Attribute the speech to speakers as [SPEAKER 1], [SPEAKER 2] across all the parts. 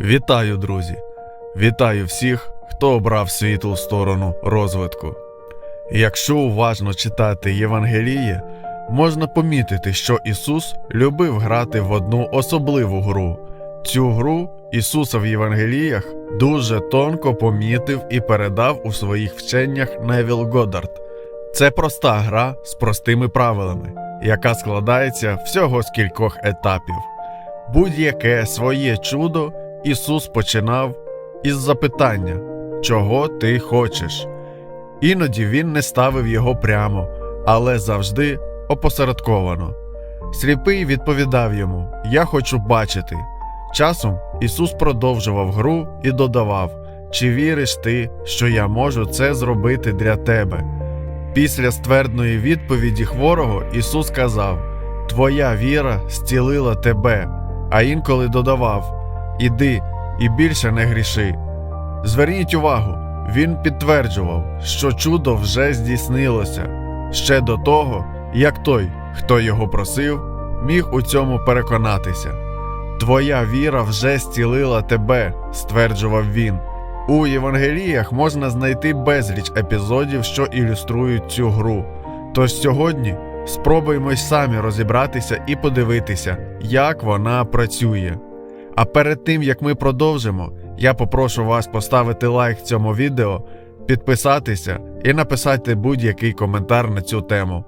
[SPEAKER 1] Вітаю, друзі! Вітаю всіх, хто обрав світлу сторону розвитку. Якщо уважно читати Євангеліє, можна помітити, що Ісус любив грати в одну особливу гру. Цю гру Ісуса в Євангеліях дуже тонко помітив і передав у своїх вченнях Невіл Годдард. Це проста гра з простими правилами, яка складається всього з кількох етапів. Будь-яке своє чудо Ісус починав із запитання, чого ти хочеш. Іноді він не ставив його прямо, але завжди опосередковано. Сліпий відповідав йому: Я хочу бачити. Часом Ісус продовжував гру і додавав: Чи віриш ти, що я можу це зробити для тебе? Після ствердної відповіді хворого Ісус сказав: Твоя віра зцілила тебе, а інколи додавав: Іди і більше не гріши. Зверніть увагу, він підтверджував, що чудо вже здійснилося ще до того, як той, хто його просив, міг у цьому переконатися. Твоя віра вже зцілила тебе, стверджував він. У Євангеліях можна знайти безліч епізодів, що ілюструють цю гру. Тож сьогодні спробуємо й самі розібратися і подивитися, як вона працює. А перед тим як ми продовжимо, я попрошу вас поставити лайк цьому відео, підписатися і написати будь-який коментар на цю тему.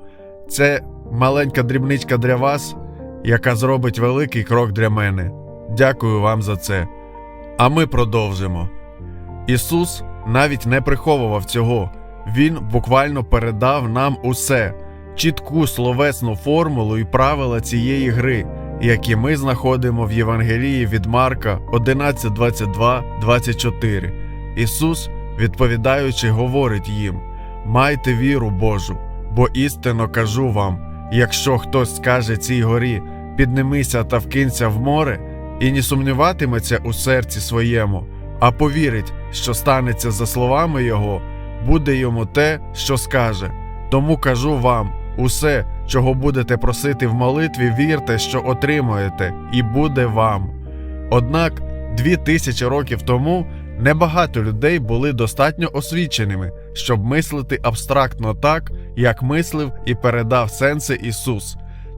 [SPEAKER 1] Це маленька дрібничка для вас, яка зробить великий крок для мене. Дякую вам за це. А ми продовжимо. Ісус навіть не приховував цього, Він буквально передав нам усе, чітку словесну формулу і правила цієї гри, які ми знаходимо в Євангелії від Марка 11, 22, 24. Ісус, відповідаючи, говорить їм: Майте віру Божу, бо істинно кажу вам: якщо хтось скаже цій горі, піднимися та вкинься в море, і не сумніватиметься у серці своєму, а повірить, що станеться за словами Його, буде йому те, що скаже. Тому кажу вам: усе, чого будете просити в молитві, вірте, що отримуєте, і буде вам. Однак, дві тисячі років тому небагато людей були достатньо освіченими, щоб мислити абстрактно так, як мислив і передав сенси Ісус.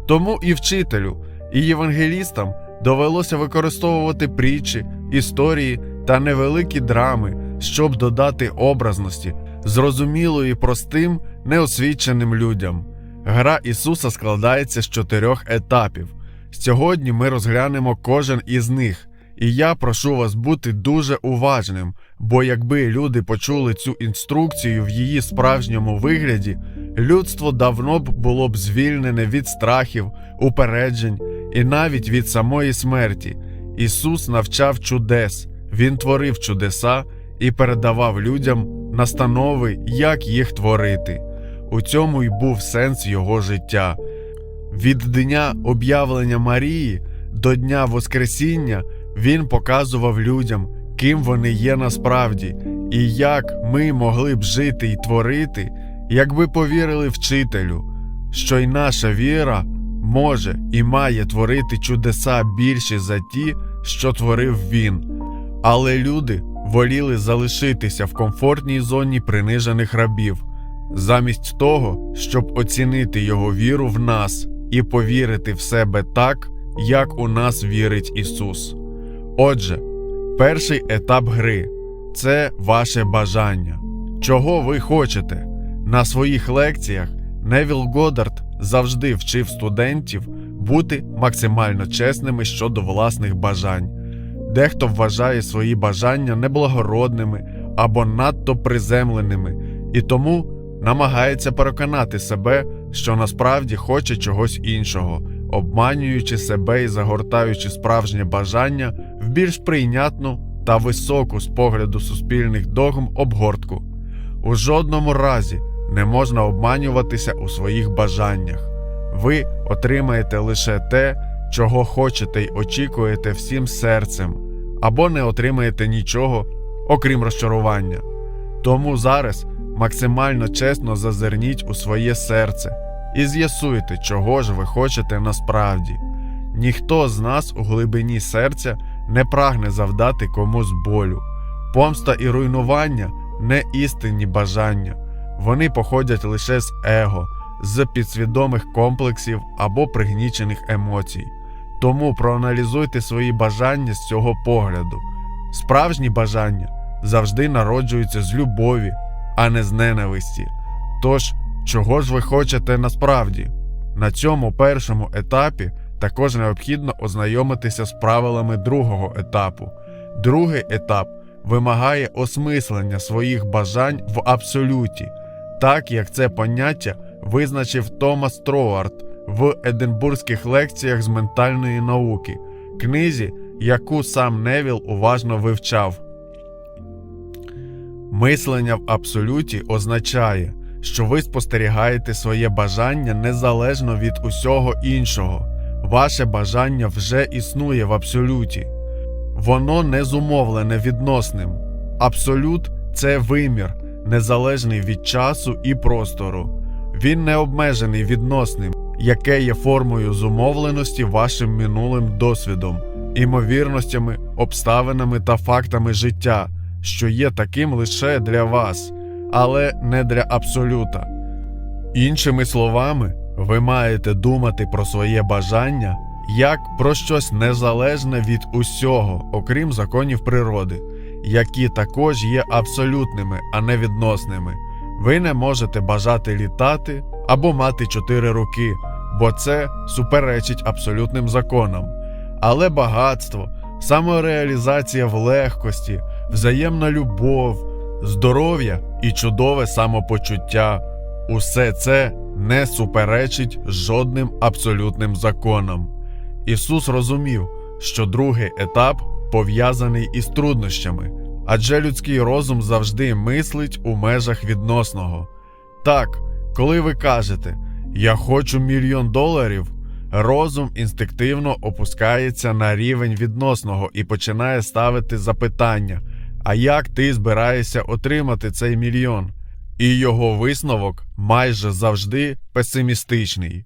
[SPEAKER 1] Тому і вчителю, і євангелістам довелося використовувати притчі, історії та невеликі драми, щоб додати образності, зрозумілої простим, неосвіченим людям. Гра Ісуса складається з чотирьох етапів. Сьогодні ми розглянемо кожен із них, і я прошу вас бути дуже уважним, бо якби люди почули цю інструкцію в її справжньому вигляді, людство давно б було б звільнене від страхів, упереджень і навіть від самої смерті. Ісус навчав чудес, Він творив чудеса і передавав людям настанови, як їх творити. У цьому й був сенс його життя. Від дня об'явлення Марії до Дня Воскресіння він показував людям, ким вони є насправді, і як ми могли б жити і творити, якби повірили вчителю, що й наша віра може і має творити чудеса більші за ті, що творив він. Але люди воліли залишитися в комфортній зоні принижених рабів, замість того, щоб оцінити його віру в нас і повірити в себе так, як у нас вірить Ісус. Отже, перший етап гри це ваше бажання. Чого ви хочете? На своїх лекціях Невіл Годдард завжди вчив студентів бути максимально чесними щодо власних бажань. Дехто вважає свої бажання неблагородними або надто приземленими і тому намагається переконати себе, що насправді хоче чогось іншого, обманюючи себе і загортаючи справжнє бажання в більш прийнятну та високу з погляду суспільних догм обгортку. У жодному разі не можна обманюватися у своїх бажаннях. Ви отримаєте лише те, чого хочете й очікуєте всім серцем, або не отримаєте нічого, окрім розчарування. Тому зараз максимально чесно зазирніть у своє серце і з'ясуйте, чого ж ви хочете насправді. Ніхто з нас у глибині серця не прагне завдати комусь болю. Помста і руйнування не істинні бажання, вони походять лише з его, з підсвідомих комплексів або пригнічених емоцій. Тому проаналізуйте свої бажання з цього погляду. Справжні бажання завжди народжуються з любові, а не з ненависті. Тож, чого ж ви хочете насправді? На цьому першому етапі також необхідно ознайомитися з правилами другого етапу. Другий етап вимагає осмислення своїх бажань в абсолюті, так як це поняття визначив Томас Троарт в Единбурзьких лекціях з ментальної науки, книзі, яку сам Невіл уважно вивчав. Мислення в абсолюті означає, що ви спостерігаєте своє бажання незалежно від усього іншого. Ваше бажання вже існує в абсолюті. Воно не зумовлене відносним. Абсолют це вимір, незалежний від часу і простору. Він не обмежений відносним, яке є формою зумовленості вашим минулим досвідом, імовірностями, обставинами та фактами життя, що є таким лише для вас, але не для абсолюта. Іншими словами, ви маєте думати про своє бажання як про щось незалежне від усього, окрім законів природи, які також є абсолютними, а не відносними. Ви не можете бажати літати або мати чотири руки, бо це суперечить абсолютним законам. Але багатство, самореалізація в легкості, взаємна любов, здоров'я і чудове самопочуття усе це не суперечить жодним абсолютним законам. Ісус розумів, що другий етап пов'язаний із труднощами, адже людський розум завжди мислить у межах відносного. Так, коли ви кажете Я хочу мільйон доларів, розум інстинктивно опускається на рівень відносного і починає ставити запитання: а як ти збираєшся отримати цей мільйон? І його висновок майже завжди песимістичний.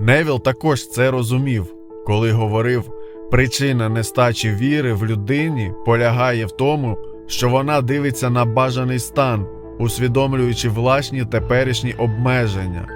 [SPEAKER 1] Невіл також це розумів, коли говорив, причина нестачі віри в людині полягає в тому, що вона дивиться на бажаний стан, усвідомлюючи власні теперішні обмеження,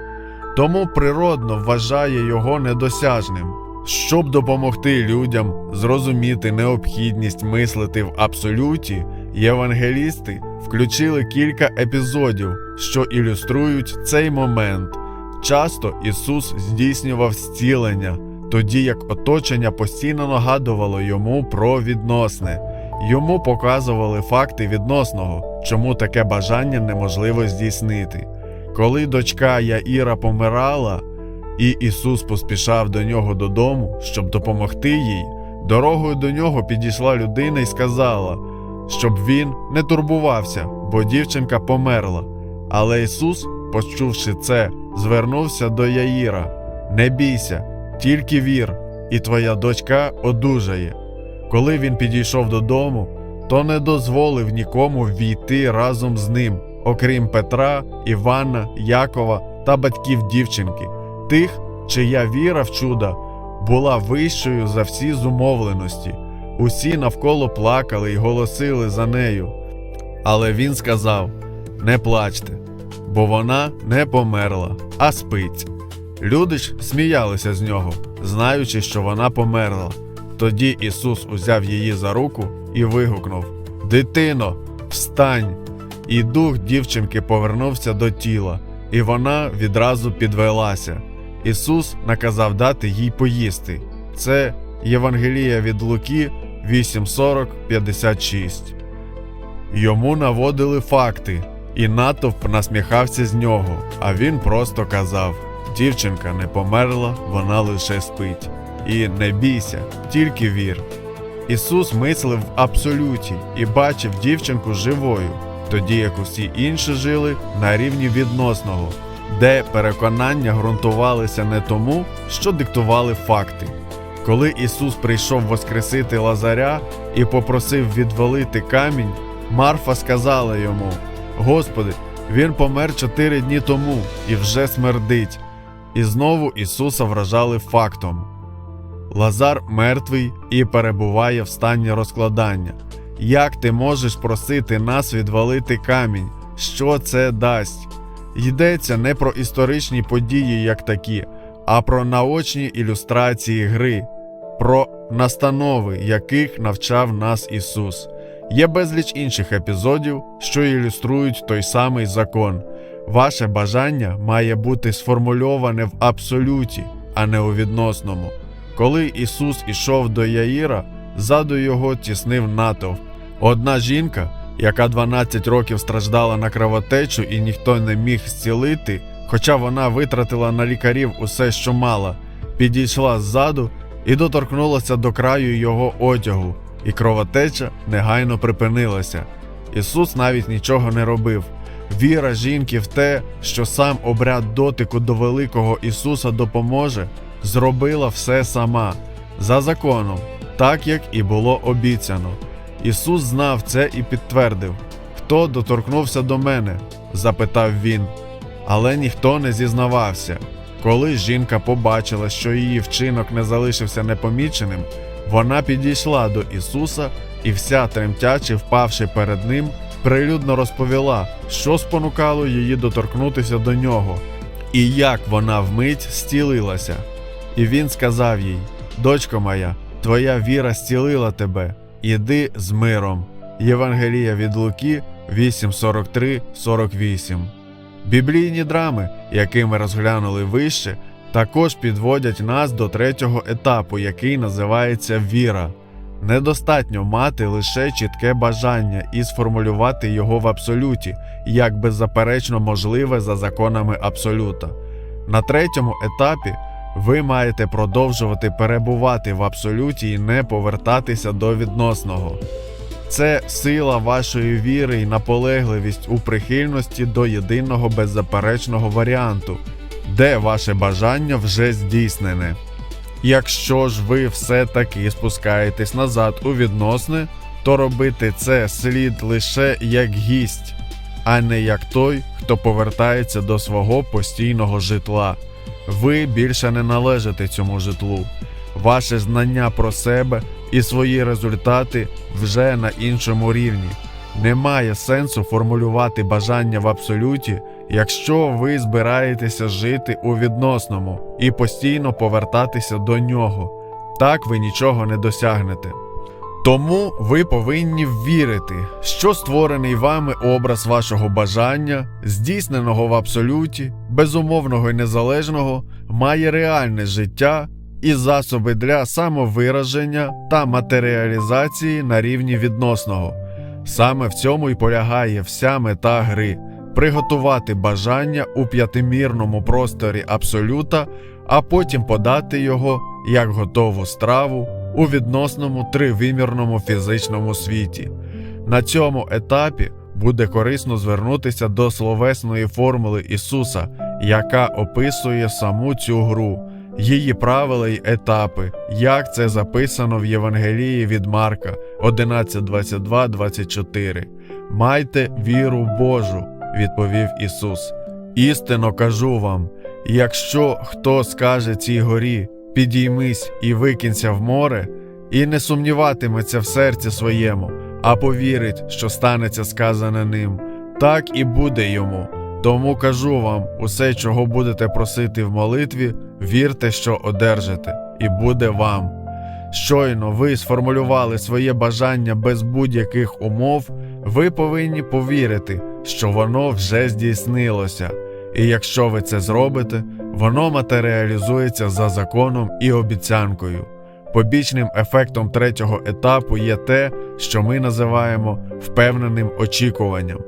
[SPEAKER 1] тому природно вважає його недосяжним. Щоб допомогти людям зрозуміти необхідність мислити в абсолюті, євангелісти включили кілька епізодів, що ілюструють цей момент. Часто Ісус здійснював зцілення, тоді як оточення постійно нагадувало йому про відносне. Йому показували факти відносного, чому таке бажання неможливо здійснити. Коли дочка Яїра помирала, і Ісус поспішав до нього додому, щоб допомогти їй, дорогою до нього підійшла людина і сказала, щоб він не турбувався, бо дівчинка померла. Але Ісус, почувши це, звернувся до Яїра: Не бійся, тільки вір, і твоя дочка одужає. Коли він підійшов додому, то не дозволив нікому війти разом з ним, окрім Петра, Івана, Якова та батьків дівчинки, тих, чия віра в чуда була вищою за всі зумовленості. Усі навколо плакали й голосили за нею. Але він сказав: Не плачте, бо вона не померла, а спить. Люди ж сміялися з нього, знаючи, що вона померла. Тоді Ісус узяв її за руку і вигукнув: Дитино, встань! І дух дівчинки повернувся до тіла, і вона відразу підвелася. Ісус наказав дати їй поїсти. Це Євангелія від Луки 8.40-56. Йому наводили факти, і натовп насміхався з нього, а він просто казав: Дівчинка не померла, вона лише спить. І не бійся, тільки вір. Ісус мислив в абсолюті і бачив дівчинку живою, тоді як усі інші жили на рівні відносного, де переконання ґрунтувалися не тому, що диктували факти. Коли Ісус прийшов воскресити Лазаря і попросив відвалити камінь, Марфа сказала йому: Господи, він помер чотири дні тому і вже смердить. І знову Ісуса вражали фактом. Лазар мертвий і перебуває в стані розкладання. Як ти можеш просити нас відвалити камінь? Що це дасть? Йдеться не про історичні події як такі, а про наочні ілюстрації гри, про настанови, яких навчав нас Ісус. Є безліч інших епізодів, що ілюструють той самий закон. Ваше бажання має бути сформульоване в абсолюті, а не у відносному. Коли Ісус ішов до Яїра, ззаду його тіснив натовп. Одна жінка, яка 12 років страждала на кровотечу і ніхто не міг зцілити, хоча вона витратила на лікарів усе, що мала, підійшла ззаду і доторкнулася до краю його одягу, і кровотеча негайно припинилася. Ісус навіть нічого не робив. Віра жінки в те, що сам обряд дотику до великого Ісуса допоможе, зробила все сама за законом, так як і було обіцяно. Ісус знав це і підтвердив: Хто доторкнувся до мене? запитав він. Але ніхто не зізнавався. Коли жінка побачила, що її вчинок не залишився непоміченим, вона підійшла до Ісуса і, вся тремтячи, впавши перед ним, прилюдно розповіла, що спонукало її доторкнутися до нього, і як вона вмить зцілилася. І він сказав їй: Дочко моя, твоя віра зцілила тебе, іди з миром. Євангелія від Луки 8.43-48 Біблійні драми, які ми розглянули вище, також підводять нас до третього етапу, який називається віра. Недостатньо мати лише чітке бажання і сформулювати його в абсолюті, як беззаперечно можливе за законами абсолюта. На третьому етапі ви маєте продовжувати перебувати в абсолюті і не повертатися до відносного. Це сила вашої віри і наполегливість у прихильності до єдиного беззаперечного варіанту, де ваше бажання вже здійснене. Якщо ж ви все-таки спускаєтесь назад у відносне, то робити це слід лише як гість, а не як той, хто повертається до свого постійного житла. Ви більше не належите цьому житлу. Ваше знання про себе і свої результати вже на іншому рівні. Немає сенсу формулювати бажання в абсолюті, якщо ви збираєтеся жити у відносному і постійно повертатися до нього. Так ви нічого не досягнете. Тому ви повинні вірити, що створений вами образ вашого бажання, здійсненого в абсолюті, безумовного і незалежного, має реальне життя і засоби для самовираження та матеріалізації на рівні відносного. Саме в цьому й полягає вся мета гри приготувати бажання у п'ятимірному просторі абсолюта, а потім подати його як готову страву у відносному тривимірному фізичному світі. На цьому етапі буде корисно звернутися до словесної формули Ісуса, яка описує саму цю гру, її правила й етапи, як це записано в Євангелії від Марка 11.22-24. Майте віру Божу, відповів Ісус. Істинно кажу вам: якщо хто скаже цій горі, підіймись і викинься в море, і не сумніватиметься в серці своєму, а повірить, що станеться сказане ним, так і буде йому. Тому кажу вам: усе, чого будете просити в молитві, вірте, що одержите, і буде вам. Щойно ви сформулювали своє бажання без будь-яких умов, ви повинні повірити, що воно вже здійснилося, і якщо ви це зробите, воно матеріалізується за законом і обіцянкою. Побічним ефектом третього етапу є те, що ми називаємо впевненим очікуванням.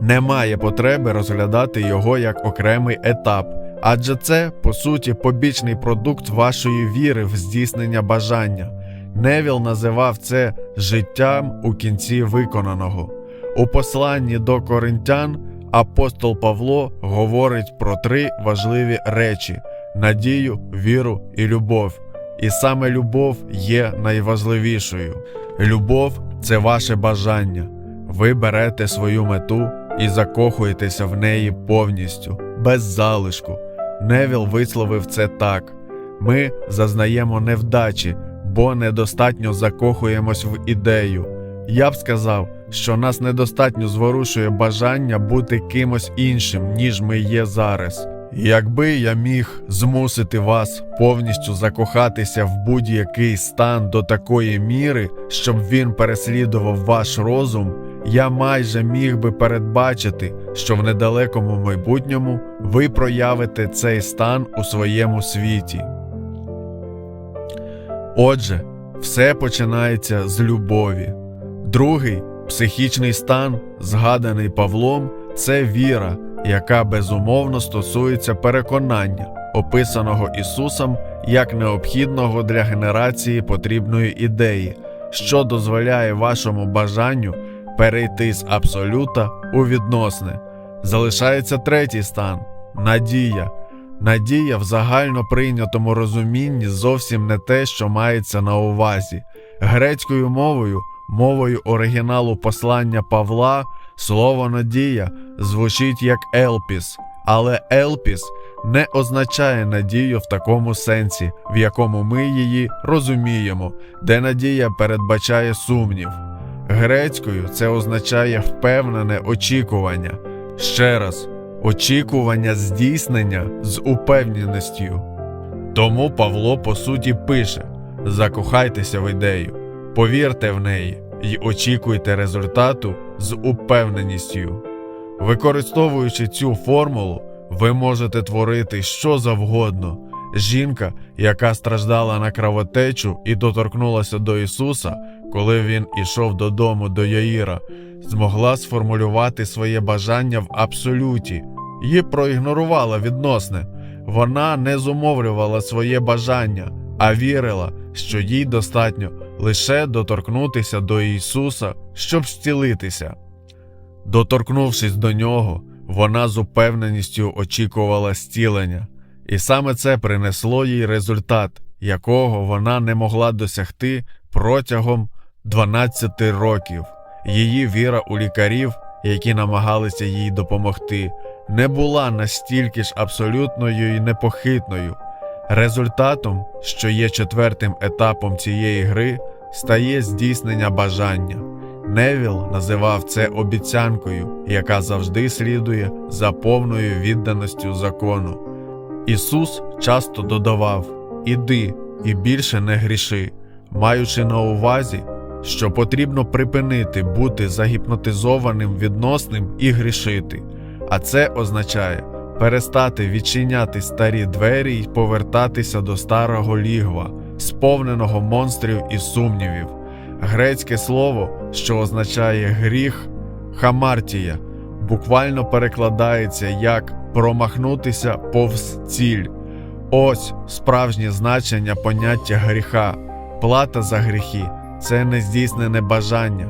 [SPEAKER 1] Немає потреби розглядати його як окремий етап, адже це, по суті, побічний продукт вашої віри в здійснення бажання. Невіл називав це життям у кінці виконаного. У посланні до коринтян апостол Павло говорить про три важливі речі: надію, віру і любов. І саме любов є найважливішою. Любов це ваше бажання. Ви берете свою мету і закохуєтеся в неї повністю, без залишку. Невіл висловив це так: ми зазнаємо невдачі, бо недостатньо закохуємось в ідею. Я б сказав, що нас недостатньо зворушує бажання бути кимось іншим, ніж ми є зараз. Якби я міг змусити вас повністю закохатися в будь-який стан до такої міри, щоб він переслідував ваш розум, я майже міг би передбачити, що в недалекому майбутньому ви проявите цей стан у своєму світі. Отже, все починається з любові. Другий психічний стан, згаданий Павлом, це віра, яка безумовно стосується переконання, описаного Ісусом як необхідного для генерації потрібної ідеї, що дозволяє вашому бажанню перейти з абсолюта у відносне. Залишається третій стан надія. Надія в загально прийнятому розумінні зовсім не те, що мається на увазі. Грецькою мовою, мовою оригіналу послання Павла, слово надія звучить як елпіс, але елпіс не означає надію в такому сенсі, в якому ми її розуміємо, де надія передбачає сумнів. Грецькою це означає впевнене очікування. Ще раз, очікування здійснення з упевненістю. Тому Павло по суті пише: закохайтеся в ідею, повірте в неї і очікуйте результату з упевненістю. Використовуючи цю формулу, ви можете творити що завгодно. Жінка, яка страждала на кровотечу і доторкнулася до Ісуса, коли він ішов додому до Яїра, змогла сформулювати своє бажання в абсолюті і проігнорувала відносне. Вона не зумовлювала своє бажання, а вірила, що їй достатньо лише доторкнутися до Ісуса, щоб зцілитися. Доторкнувшись до нього, вона з упевненістю очікувала зцілення, і саме це принесло їй результат, якого вона не могла досягти протягом 12 років. Її віра у лікарів, які намагалися їй допомогти, не була настільки ж абсолютною і непохитною. Результатом, що є четвертим етапом цієї гри, стає здійснення бажання. Невіл називав це обіцянкою, яка завжди слідує за повною відданістю закону. Ісус часто додавав Іди і більше не гріши, маючи на увазі, що потрібно припинити бути загіпнотизованим відносним і грішити, а це означає перестати відчиняти старі двері і повертатися до старого лігва, сповненого монстрів і сумнівів. Грецьке слово, що означає гріх, хамартія, буквально перекладається як промахнутися повз ціль. Ось справжнє значення поняття гріха, плата за гріхи це нездійснене бажання,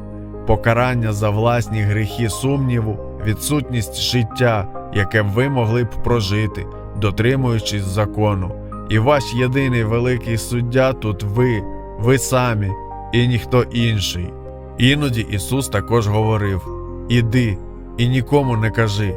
[SPEAKER 1] покарання за власні гріхи сумніву, відсутність життя, яке ви могли б прожити, дотримуючись закону. І ваш єдиний великий суддя тут ви, ви самі і ніхто інший. Іноді Ісус також говорив: Іди і нікому не кажи.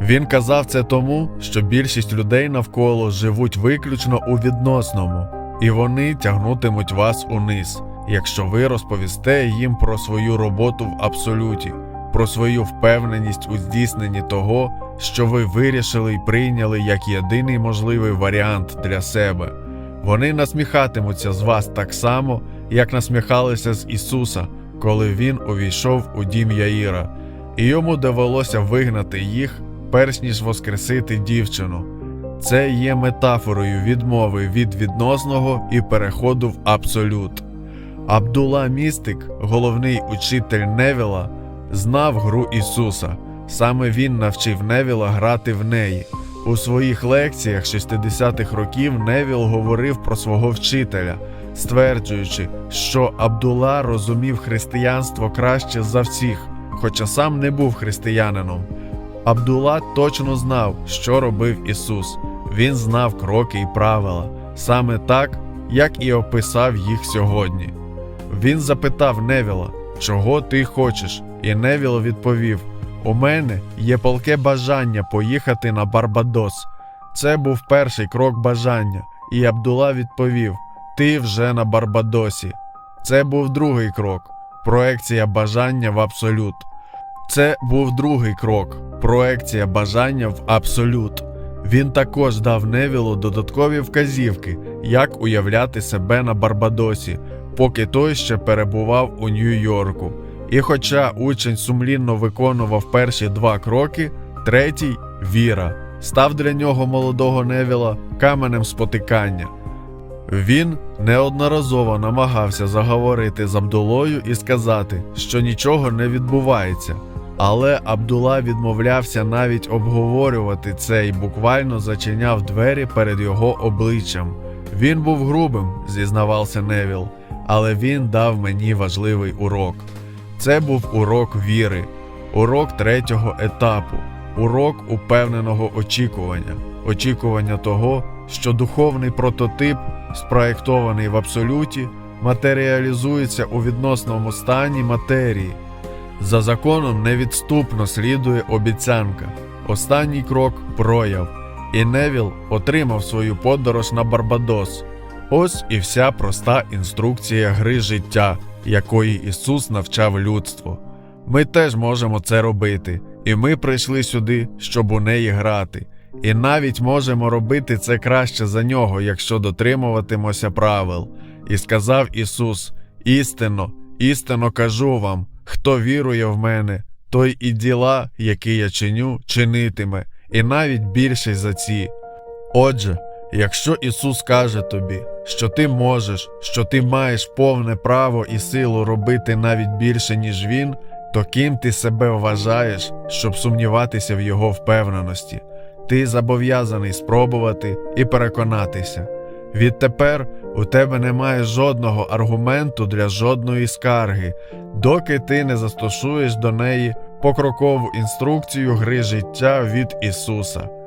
[SPEAKER 1] Він казав це тому, що більшість людей навколо живуть виключно у відносному, і вони тягнутимуть вас униз, якщо ви розповісте їм про свою роботу в абсолюті, про свою впевненість у здійсненні того, що ви вирішили і прийняли як єдиний можливий варіант для себе. Вони насміхатимуться з вас так само, як насміхалися з Ісуса, коли Він увійшов у дім Яїра, і йому довелося вигнати їх, перш ніж воскресити дівчину. Це є метафорою відмови від відносного і переходу в абсолют. Абдула Містик, головний учитель Невіла, знав гру Ісуса. Саме він навчив Невіла грати в неї. У своїх лекціях 60-х років Невіл говорив про свого вчителя, стверджуючи, що Абдула розумів християнство краще за всіх, хоча сам не був християнином. Абдула точно знав, що робив Ісус. Він знав кроки і правила, саме так, як і описав їх сьогодні. Він запитав Невіла, чого ти хочеш, і Невіл відповів: У мене є палке бажання поїхати на Барбадос. Це був перший крок бажання, і Абдула відповів: Ти вже на Барбадосі. Це був другий крок проекція бажання в абсолют. Це був другий крок проекція бажання в абсолют. Він також дав Невілу додаткові вказівки, як уявляти себе на Барбадосі, поки той ще перебував у Нью-Йорку. І хоча учень сумлінно виконував перші два кроки, третій віра, став для нього молодого Невіла каменем спотикання. Він неодноразово намагався заговорити з Абдулою і сказати, що нічого не відбувається, але Абдула відмовлявся навіть обговорювати це і буквально зачиняв двері перед його обличчям. Він був грубим, зізнавався Невіл, але він дав мені важливий урок. Це був урок віри, урок третього етапу, урок упевненого очікування, очікування того, що духовний прототип, спроєктований в абсолюті, матеріалізується у відносному стані матерії. За законом невідступно слідує обіцянка. Останній крок прояв, і Невіл отримав свою подорож на Барбадос. Ось і вся проста інструкція гри життя, якої Ісус навчав людство. Ми теж можемо це робити, і ми прийшли сюди, щоб у неї грати. І навіть можемо робити це краще за нього, якщо дотримуватимося правил. І сказав Ісус: істинно, істинно кажу вам, хто вірує в мене, той і діла, які я чиню, чинитиме, і навіть більше за ці. Отже, якщо Ісус каже тобі, що ти можеш, що ти маєш повне право і силу робити навіть більше, ніж Він, то ким ти себе вважаєш, щоб сумніватися в Його впевненості? Ти зобов'язаний спробувати і переконатися. Відтепер у тебе немає жодного аргументу для жодної скарги, доки ти не застосуєш до неї покрокову інструкцію гри життя від Ісуса.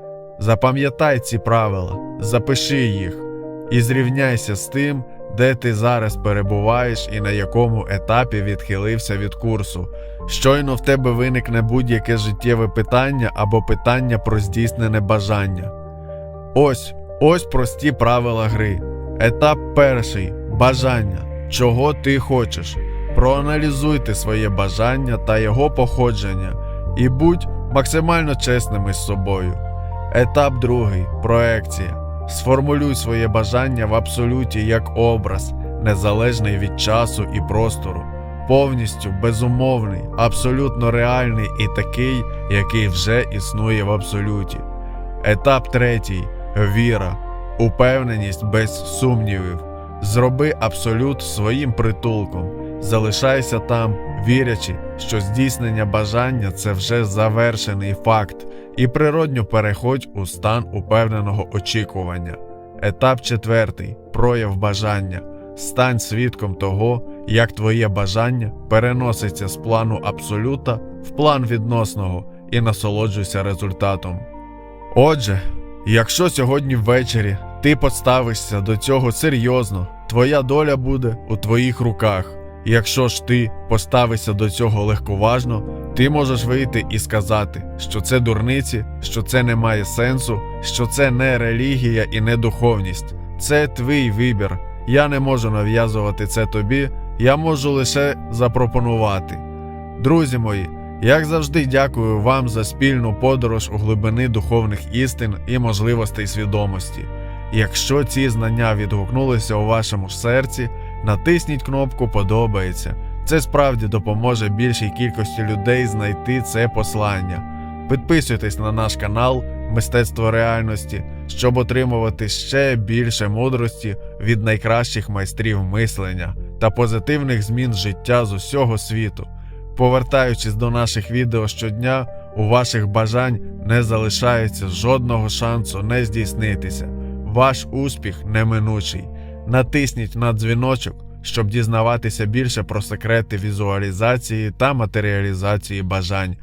[SPEAKER 1] Запам'ятай ці правила, запиши їх і зрівняйся з тим, де ти зараз перебуваєш і на якому етапі відхилився від курсу. Щойно в тебе виникне будь-яке життєве питання або питання про здійснене бажання. Ось, ось прості правила гри. Етап перший бажання. Чого ти хочеш. Проаналізуйте своє бажання та його походження і будь максимально чесними з собою. Етап другий проекція. Сформулюй своє бажання в абсолюті як образ, незалежний від часу і простору, повністю безумовний, абсолютно реальний і такий, який вже існує в абсолюті. Етап третій віра, упевненість без сумнівів. Зроби абсолют своїм притулком, залишайся там, вірячи, що здійснення бажання це вже завершений факт, і природньо переходь у стан упевненого очікування. Етап четвертий прояв бажання. Стань свідком того, як твоє бажання переноситься з плану абсолюта в план відносного і насолоджуйся результатом. Отже, якщо сьогодні ввечері ти поставишся до цього серйозно, твоя доля буде у твоїх руках. Якщо ж ти поставишся до цього легковажно, ти можеш вийти і сказати, що це дурниці, що це не має сенсу, що це не релігія і не духовність. Це твій вибір. Я не можу нав'язувати це тобі, я можу лише запропонувати. Друзі мої, як завжди, дякую вам за спільну подорож у глибини духовних істин і можливостей свідомості. Якщо ці знання відгукнулися у вашому серці, натисніть кнопку Подобається. Це справді допоможе більшій кількості людей знайти це послання. Підписуйтесь на наш канал Мистецтво реальності, щоб отримувати ще більше мудрості від найкращих майстрів мислення та позитивних змін життя з усього світу. Повертаючись до наших відео щодня, у ваших бажань не залишається жодного шансу не здійснитися. Ваш успіх неминучий. Натисніть на дзвіночок, щоб дізнаватися більше про секрети візуалізації та матеріалізації бажань.